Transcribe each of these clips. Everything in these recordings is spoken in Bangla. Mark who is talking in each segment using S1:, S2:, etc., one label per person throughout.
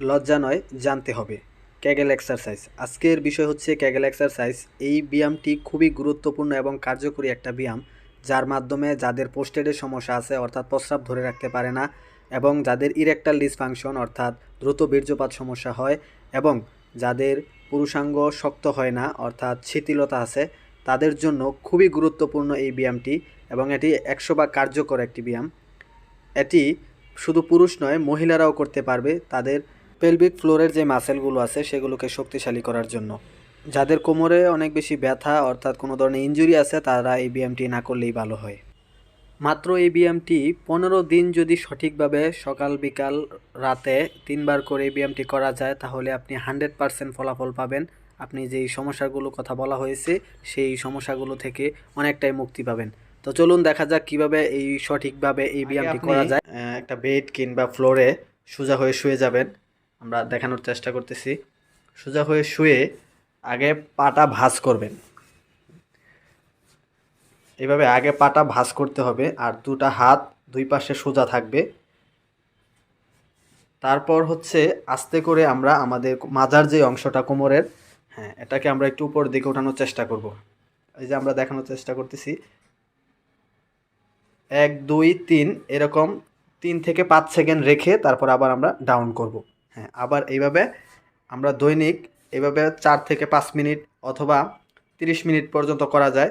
S1: লজ্জা নয়, জানতে হবে। Kegel exercise. আজকের বিষয় হচ্ছে ক্যাগেল এক্সারসাইজ। এই ব্যায়ামটি খুবই গুরুত্বপূর্ণ এবং কার্যকরী একটা ব্যায়াম, যার মাধ্যমে যাদের পোস্টেডের সমস্যা আছে, অর্থাৎ প্রস্রাব ধরে রাখতে পারে না এবং যাদের ইরেকটাল ডিসফাংশন, অর্থাৎ দ্রুত বীর্যপাত সমস্যা হয় এবং যাদের পুরুষাঙ্গ শক্ত হয় না, অর্থাৎ শিথিলতা আছে, তাদের জন্য খুবই গুরুত্বপূর্ণ এই ব্যায়ামটি এবং এটি একশো বা কার্যকর একটি ব্যায়াম। এটি শুধু পুরুষ নয়, মহিলারাও করতে পারবে। তাদের পেলভিক ফ্লোরের যে মাসেলগুলো আছে সেগুলোকে শক্তিশালী করার জন্য। যাদের কোমরে অনেক বেশি ব্যথা অর্থাৎ কোনো ধরনের ইনজুরি আছে তারা এই ব্যায়ামটি না করলেই ভালো হয়। মাত্র এই ব্যায়ামটি পনেরো দিন যদি সঠিকভাবে সকাল বিকাল রাতে তিনবার করে এই ব্যায়ামটি করা যায় তাহলে আপনি হান্ড্রেড পারসেন্ট ফলাফল পাবেন। আপনি যেই সমস্যাগুলো কথা বলা হয়েছে সেই সমস্যাগুলো থেকে অনেকটাই মুক্তি পাবেন। তো চলুন দেখা যাক কীভাবে এই সঠিকভাবে এই ব্যায়ামটি করা যায়। একটা বেড কিংবা ফ্লোরে সোজা হয়ে শুয়ে যাবেন। আমরা দেখানোর চেষ্টা করতেছি। সোজা হয়ে শুয়ে আগে পাটা ভাঁজ করবেন। এভাবে আগে পাটা ভাঁজ করতে হবে আর দুটা হাত দুই পাশে সোজা থাকবে। তারপর হচ্ছে আস্তে করে আমরা আমাদের মাজার যে অংশটা কোমরের হ্যাঁ এটাকে আমরা একটু উপর দিকে ওঠানোর চেষ্টা করব। এই যে আমরা দেখানোর চেষ্টা করতেছি। এক, দুই, তিন, এরকম তিন থেকে পাঁচ সেকেন্ড রেখে তারপর আবার আমরা ডাউন করব। হ্যাঁ আবার এইভাবে আমরা দৈনিক এভাবে চার থেকে পাঁচ মিনিট অথবা তিরিশ মিনিট পর্যন্ত করা যায়।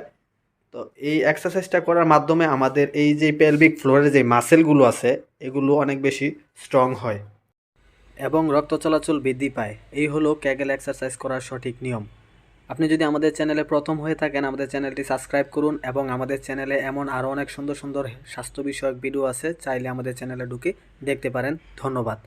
S1: তো এই এক্সারসাইজটা করার মাধ্যমে আমাদের এই যে পেলভিক ফ্লোরের যে মাসেলগুলো আছে, এগুলো অনেক বেশি স্ট্রং হয় এবং রক্ত চলাচল বৃদ্ধি পায়। এই হলো ক্যাগেল এক্সারসাইজ করার সঠিক নিয়ম। আপনি যদি আমাদের চ্যানেলে প্রথম হয়ে থাকেন, আমাদের চ্যানেলটি সাবস্ক্রাইব করুন এবং আমাদের চ্যানেলে এমন আরও অনেক সুন্দর সুন্দর স্বাস্থ্য বিষয়ক ভিডিও আছে, চাইলে আমাদের চ্যানেলে ঢুকে দেখতে পারেন। ধন্যবাদ।